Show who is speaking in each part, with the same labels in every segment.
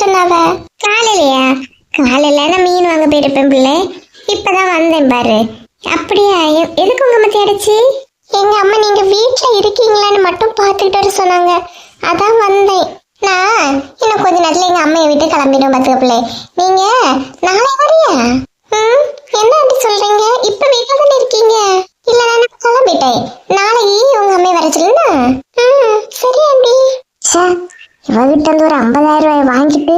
Speaker 1: சொன்னாவ? காலையிலயா? காலையில நான் மீன் வாங்க போயிருப்பேன் பிள்ளை. இப்பதான் வந்தேன் பாரு. அப்படியா? எதுக்கு உங்க அம்மா தேடிச்சு? எங்க அம்மா நீங்க வீட்டுல இருக்கீங்களான்னு மட்டும் பாத்துக்கிட்டு வர சொன்னாங்க. அதான் வந்தேன். நான் இன்னும் கொஞ்ச நேரத்துல எங்க அம்மையை விட்டு கிளம்பிடும் பாத்துக்க பிள்ளை. நீங்க நான் வரியா ம் என்ன அப்படி சொல்றீங்க இப்ப வீட்டுல தானே இருக்கீங்க இல்ல நான் கிளம்பிட்டேன் நாளைக்கு உங்க அம்மையை வர சொல்லுங்க ம் சரி ஆண்டி ச்சே இவகிட்ட இருந்து ஒரு ஐம்பதாயிரம் ரூபாய் வாங்கிட்டு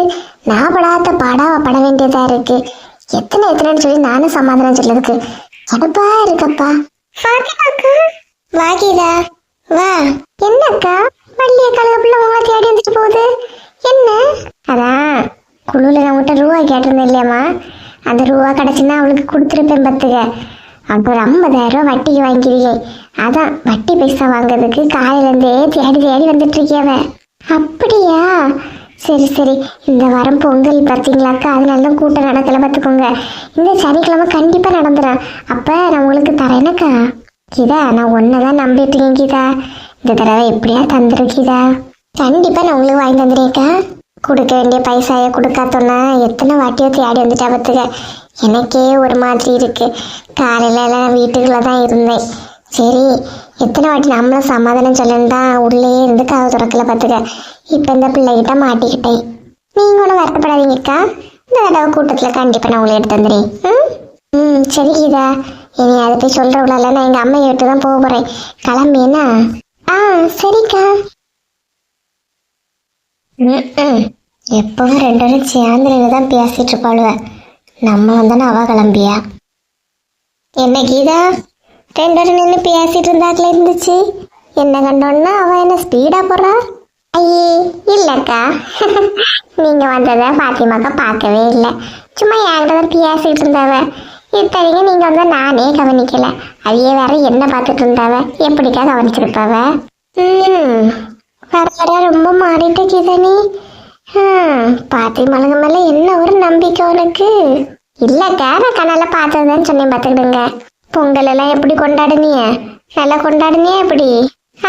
Speaker 1: நான் படாத பாடாவ பட வேண்டியதா இருக்கு. எத்தனை எத்தனைன்னு சொல்லி நானும் சமாதானம் சொல்லதுக்கு கடுப்பா இருக்கப்பா பாத்திமாக்கா வா கீதா வா. என்னக்கா? வள்ளிய கழுத பிள்ளை உங்களை தேடி வந்துட்டு போகுது. என்ன? அதான் குழுல நான் உங்கள்கிட்ட ரூபா கேட்டிருந்தேன் இல்லையாம்மா. அந்த ரூபா கிடைச்சுன்னா அவளுக்கு கொடுத்துருப்பேன் பத்துக்க அவனுக்கு ஒரு ஐம்பதாயிரம் வட்டிக்கு வாங்கிருக்கேன் அதான் வட்டி பைசா வாங்குறதுக்கு காலையிலேருந்தே தேடி தேடி வந்துட்டு இருக்கியவ அப்படியா? சரி சரி. இந்த வாரம் பொங்கல் பார்த்தீங்களாக்கா? அதனால தான் கூட்டம் நடக்கல பார்த்துக்கோங்க. இந்த சனிக்கிழமை கண்டிப்பாக நடந்துடும் அப்போ நான் உங்களுக்கு தரேனக்கா கீதா நான் ஒன்றை தான் நம்பிட்டு இருக்கேன் கீதா. இந்த தடவை எப்படியா தந்துடும் கீதா? கண்டிப்பாக நான் உங்களுக்கு வாங்கி தந்துடுறேக்கா கொடுக்க வேண்டிய பைசாயை கொடுக்காத்தோன்னா எத்தனை வாட்டியோ தேடி வந்துட்டா பார்த்துக்க. எனக்கே ஒரு மாதிரி இருக்கு. காலையில் எல்லாம் வீட்டுக்குள்ள தான் இருந்தேன். சரி எத்தனை வாட்டி நம்மளும் சமாதானம் சொல்லணும் தான் உள்ளே இருந்து கதவு துறக்கல பார்த்துக்க இப்போ இந்த பிள்ளைகிட்ட மாட்டிக்கிட்டேன். நீங்க ஒன்றும் வருத்தப்படாதீங்கக்கா இந்த தடவை கூட்டத்தில் கண்டிப்பாக நான் உங்களை எடுத்து வந்துடுறேன் ம்? ம் சரி கீதா. இனி அதை போய் சொல்கிறவங்கள நான் எங்கள் அம்மையை விட்டு தான் போக போகிறேன் கிளம்பினா ஆ சரிக்கா. ம் எப்பவும் ரெண்டு பேரும் சேர்ந்து தான் பேசிட்டு இருப்பாளுவ. நம்ம வந்தானே அவ கிளம்பியா? என்ன கீதா? ரெண்டு பேரும் நின்று பேசிட்டு இருந்தாக்கல இருந்துச்சு. என்ன கண்டோன்னா அவன் என்ன ஸ்பீடா போறா? ஐயே இல்லக்கா. நீங்க வந்ததை பாத்திமாக்கா பார்க்கவே இல்லை. சும்மா என்கிட்ட தான் பேசிட்டு இருந்தாவ. இத்தனைக்கு நீங்க வந்தா நானே கவனிக்கல. அதையே வேற என்ன பார்த்துட்டு இருந்தாவ? எப்படிக்கா கவனிச்சிருப்பாவ? ம் வர வர ரொம்ப மாறிட்டு கிதனி. நீ பாத்தி மலங்க மேல என்ன ஒரு நம்பிக்கை உனக்கு? இல்லக்கா நான் கண்ணால பார்த்ததுதான் சொன்னேன் பார்த்துக்கிடுங்க. பொங்கல் எல்லாம் எப்படி கொண்டாடுனீங்க நல்லா கொண்டாடுனியா எப்படி?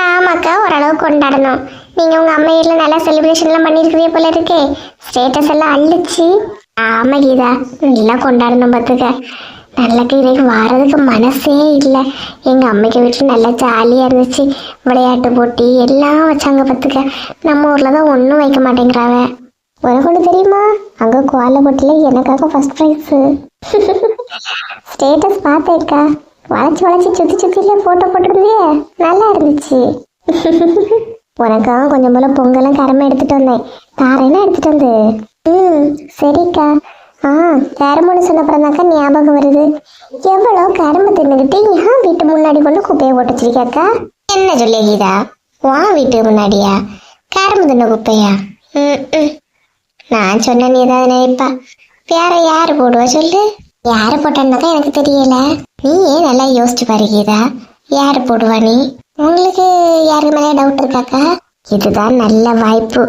Speaker 1: ஆமாக்கா ஓரளவு கொண்டாடணும். நீங்க உங்க அம்மா வீட்டில் நல்லா செலிப்ரேஷன் எல்லாம் போல இருக்கே. ஸ்டேட்டஸ் எல்லாம் அள்ளிச்சு. ஆமா கீதா நல்லா கொண்டாடணும் பார்த்துக்க. நல்ல கீதைக்கு வாரதுக்கு மனசே இல்லை. எங்கள் அம்மைக்கு வீட்டில் நல்லா ஜாலியாக இருந்துச்சு. விளையாட்டு போட்டி எல்லாம் வச்சாங்க பார்த்துக்க. நம்ம ஊரில் தான் ஒன்றும் வைக்க மாட்டேங்கிறாவ. உனக்கு ஒன்று தெரியுமா? அங்கே கோலப்பட்டில் எனக்காக ஃபர்ஸ்ட் ப்ரைஸு ஸ்டேட்டஸ் பார்த்தேக்கா வளைச்சு வளைச்சு சுத்தி சுத்தில போட்டோ போட்டிருந்தியே நல்லா இருந்துச்சு. உனக்காக கொஞ்சம் போல பொங்கலும் கரமை எடுத்துட்டு வந்தேன். தாரேன்னா எடுத்துட்டு வந்து. ம் சரிக்கா. ஆ கரும்புன்னு சொன்னப்புறம்தாக்கா ஞாபகம் வருது. எவ்வளோ கரும்பு தின்னுக்கிட்டு ஏன் வீட்டு முன்னாடி கொண்டு குப்பையை போட்டு வச்சிருக்கியாக்கா? என்ன சொல்லிய கீதா? உன் வீட்டு முன்னாடியா? கரும்பு தின்ன குப்பையா? ம் நான் சொன்ன நீ ஏதாவது நினைப்பா. வேற யாரு போடுவா சொல்லு? யாரு போட்டான்னாக்கா எனக்கு தெரியல. நீ ஏன் நல்லா யோசிச்சு பாரு கீதா. யாரு போடுவா நீ? உங்களுக்கு யாருக்கு மேலே டவுட் இருக்காக்கா? இதுதான் நல்ல வாய்ப்பு.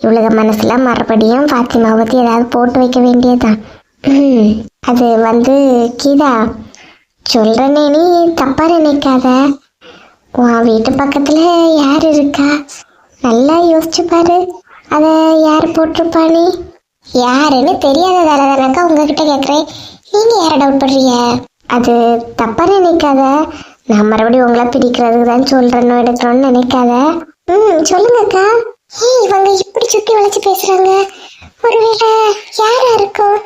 Speaker 1: இவ்வளவு மனசுல மறுபடியும் பாத்திமா பத்தி ஏதாவது போட்டு வைக்க வேண்டியதுதான். அது வந்து கீதா சொல்றனே நீ தப்பா நினைக்காத. உன் வீட்டு பக்கத்துல யார் இருக்கா? நல்லா யோசிச்சு பாரு. அத யார் போட்டிருப்பா நீ? யாருன்னு தெரியாததால தானக்கா உங்ககிட்ட கேட்குறேன் நீங்கள் யாரை டவுட் பண்ணுறீங்க அது தப்பாக நினைக்காத. நான் மறுபடியும் உங்களை பிடிக்கிறதுக்கு தான் சொல்கிறேன்னு எடுக்கிறோன்னு நினைக்காத. ம் சொல்லுங்கக்கா. ஏய் இவங்க இப்படி சுத்தி வளைச்சு பேசுறாங்க. ஒருவேளை யாரா இருக்கும்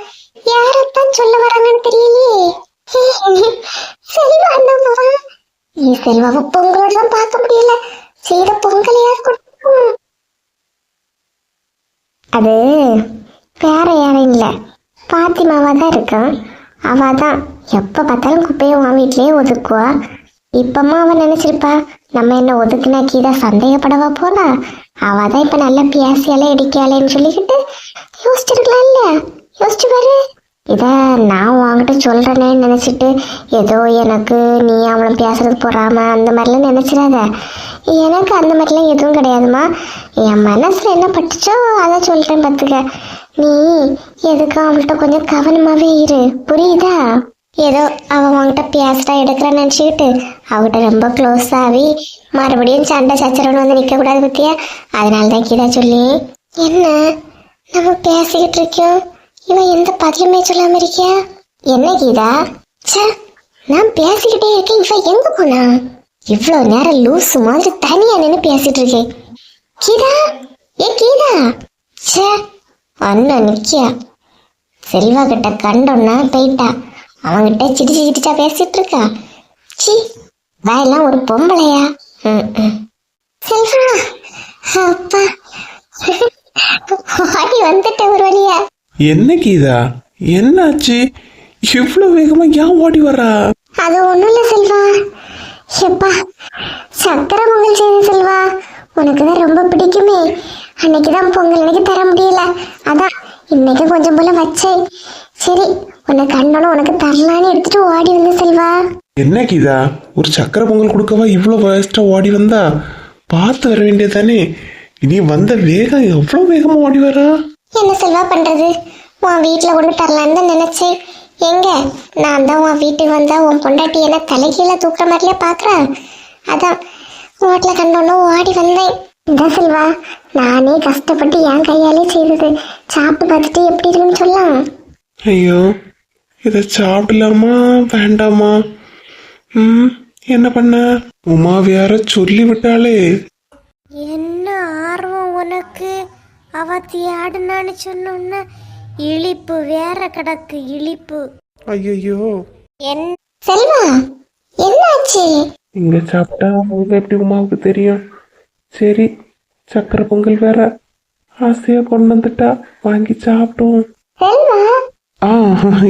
Speaker 1: யாரைத்தான் சொல்ல வராங்கன்னு தெரியலையே. செல்வா அண்ணாவா ஏ செல்வாவை பொங்கலோடலாம் பார்க்க முடியல. செய்த பொங்கலையாவது கொடுக்கும் அது வேற யாரும் இல்லை. பாத்திமாவா தான் இருக்கான் அவ தான். எப்போ பார்த்தாலும் குப்பையை உன் வீட்லேயே ஒதுக்குவா. இப்பமா அவன் நினைச்சிருப்பா நம்ம என்ன ஒதுக்குனா கீதா சந்தேகப்படவா போனா அவ தான் இப்ப நல்ல பியாசியாலே இடிக்காளேன்னு சொல்லிக்கிட்டு யோசிச்சிருக்கலாம் இல்ல யோசிச்சு பாரு. இத நான் உன்கிட்ட சொல்றேனேன்னு நினைச்சிட்டு ஏதோ எனக்கு நீ அவளும் பேசுறது போறாம அந்த மாதிரிலாம் நினைச்சிடாத. எனக்கு அந்த மாதிரிலாம் எதுவும் கிடையாதுமா என் மனசுல என்ன பட்டுச்சோ அதை சொல்றேன் பார்த்துக்க. நீ எதுக்கும் அவள்கிட்ட கொஞ்சம் கவனமாவே இரு. புரியுதா? ஏதோ அவன் உங்ககிட்ட பேசுறா எடுக்கிறா நினச்சிக்கிட்டு அவகிட்ட ரொம்ப க்ளோஸ் ஆகி மறுபடியும் சண்டை சச்சரவுன்னு வந்து நிற்க கூடாது பத்தியா? அதனால தான் கீதா சொல்லி என்ன? நம்ம பேசிக்கிட்டு இருக்கோம். இவன் எந்த பதிலுமே சொல்லாம இருக்கியா? என்ன கீதா? ச்சே நான் பேசிக்கிட்டே இருக்கேன். இவன் எங்க போனா? இவ்வளவு நேரம் லூசு மாதிரி தனியா நின்னு பேசிட்டு இருக்கேன் கீதா? ஏ கீதா? ச்சே அண்ணன் நிக்கியா? செல்வா கிட்ட கண்டோன்னா போயிட்டா. அவன்கிட்ட சிரிச்சு சிரிச்சா பேசிட்டு இருக்கா சி வாயெல்லாம் ஒரு பொம்பளையா. செல்வா அப்பா. ஓடி வந்துட்ட ஒரு வழியா?
Speaker 2: என்ன கீதா என்னாச்சு? இவ்வளோ வேகமா ஏன் ஓடி வரா
Speaker 1: அது ஒண்ணும் இல்ல செல்வா. எப்பா சக்கரை பொங்கல் செய்த செல்வா. உனக்கு தான் ரொம்ப பிடிக்குமே. அன்னைக்கு தான் பொங்கல் எனக்கு தர முடியல. அதான் இன்னைக்கு கொஞ்சம் போல வச்சேன். சரி உன்னை கண்டோன்னு உனக்கு தரலான்னு எடுத்துட்டு ஓடி வந்த செல்வா.
Speaker 2: என்ன கீதா ஒரு சக்கரை பொங்கல் கொடுக்கவா இவ்வளோ வேஸ்டா ஓடி வந்தா? பார்த்து வர வேண்டியது தானே இனி வந்த வேகம் எவ்வளோ வேகமா ஓடி வரா?
Speaker 1: என்ன செல்வா பண்றது? உன் வீட்டில் கொண்டு தரலான்னு தான் நினைச்சேன். எங்க? நான் தான் உன் வீட்டுக்கு வந்தா உன் பொண்டாட்டி என்ன தலைகீழ தூக்குற மாதிரிலே பாக்குறா? அதான் ரோட்ல கண்டோன்னு ஓடி வந்தேன். இந்த செல்வா நானே கஷ்டப்பட்டு என் கையாலே செய்தது. சாப்பிட்டு பார்த்துட்டு எப்படி இருக்குன்னு சொல்லலாம்
Speaker 2: ஐயோ இதை சாப்பிடலாமா? வேண்டாமா? ம் என்ன பண்ண? உமா வேற சொல்லி விட்டாளே.
Speaker 3: என்ன ஆர்வம் உனக்கு? அவ தியாடுனான்னு சொன்னோன்ன இழிப்பு வேற கிடக்கு இழிப்பு.
Speaker 2: ஐயோ
Speaker 3: என்
Speaker 1: செல்வா என்னாச்சு?
Speaker 2: இங்க சாப்பிட்டா அவங்க எப்படி உமாவுக்கு தெரியும்? சரி சக்கரை பொங்கல் வேற ஆசையா கொண்டு வந்துட்டா வாங்கி சாப்பிட்டோம்
Speaker 1: செல்வா
Speaker 2: ஆ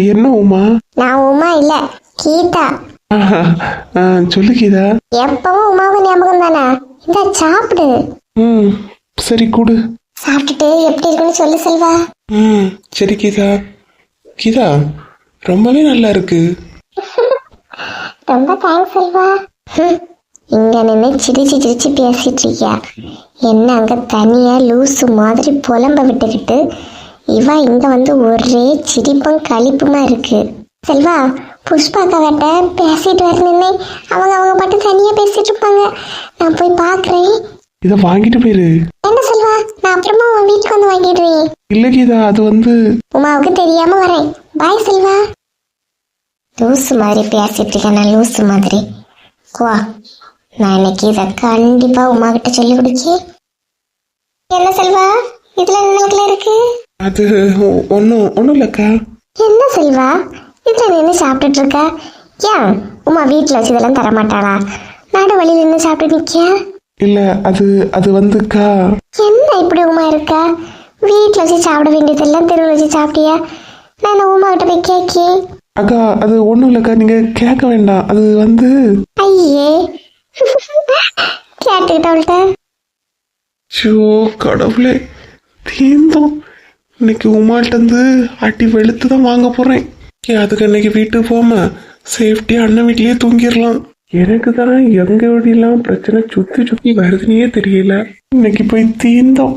Speaker 2: என்ன உமா
Speaker 1: நான் உமா இல்ல கீதா
Speaker 2: ஆ, சொல்லு கீதா
Speaker 1: எப்பவும் உமாவுக்கு ஞாபகம் தானே இந்த சாப்பிடு
Speaker 2: ம் சரி கொடு
Speaker 1: சாப்பிட்டுட்டு எப்படி இருக்குன்னு சொல்லு செல்வா
Speaker 2: ம் சரி கீதா கீதா ரொம்பவே நல்லா இருக்கு
Speaker 1: ரொம்ப தேங்க்ஸ் செல்வா இங்க நின்று சிரிச்சு சிரிச்சு பேசிட்டு இருக்கியா? என்ன அங்க தனியா லூசு மாதிரி புலம்ப விட்டுக்கிட்டு? இவ இங்க வந்து ஒரே சிரிப்பும் களிப்புமா இருக்கு. செல்வா புஷ்பாக்கா கிட்ட பேசிட்டு வர நின்னே அவங்க அவங்க பாட்டு தனியா பேசிட்டு இருப்பாங்க. நான் போய் பாக்குறேன்.
Speaker 2: இதை வாங்கிட்டு போயிரு.
Speaker 1: என்ன செல்வா நான் அப்புறமா உன் வீட்டுக்கு வந்து வாங்கிடுவேன்
Speaker 2: இல்ல கீதா அது வந்து
Speaker 1: உமாவுக்கு தெரியாம வரேன். பாய் செல்வா. லூசு மாதிரி பேசிட்டு இருக்கேன் நான் லூசு மாதிரி. வா. நான் இன்னைக்கு இதை கண்டிப்பா உமா கிட்ட சொல்லி கொடுக்கி. என்ன செல்வா? இதுல நினைவுல இருக்கு?
Speaker 2: அது ஒன்றும் ஒன்றும் இல்லைக்கா.
Speaker 1: என்ன செல்வா? இதுல நின்று சாப்பிட்டுட்டு இருக்க ஏன்? உமா வீட்டுல வச்சு இதெல்லாம் தர மாட்டாளா நாடு வழியில நின்று சாப்பிட்டு நிக்கியா?
Speaker 2: இல்லை அது அது வந்துக்கா.
Speaker 1: என்ன இப்படி உமா இருக்கா? வீட்டுல வச்சு சாப்பிட வேண்டியதெல்லாம் தெருவில் வச்சு சாப்பிட்டியா? நான் இந்த உமா கிட்ட போய் கேட்கேன்
Speaker 2: அக்கா அது ஒன்றும் இல்லைக்கா. நீங்கள் கேட்க வேண்டாம். அது வந்து
Speaker 1: ஐயே கேட்டுக்கிட்டவள்கிட்ட.
Speaker 2: ஷோ கடவுளே. தீந்தோம். இன்னைக்கு உமாட்டேருந்து அடி வெளுத்து தான் வாங்க போகிறேன் அதுக்கு அன்னைக்கு வீட்டுக்கு போகாம சேஃப்டியாக அண்ணன் வீட்லயே தூங்கிடலாம். எனக்கு தான் எங்க வீடெல்லாம் பிரச்சனை சுற்றி சுற்றி வருதுன்னே தெரியல. இன்னைக்கு போய் தீந்தோம்.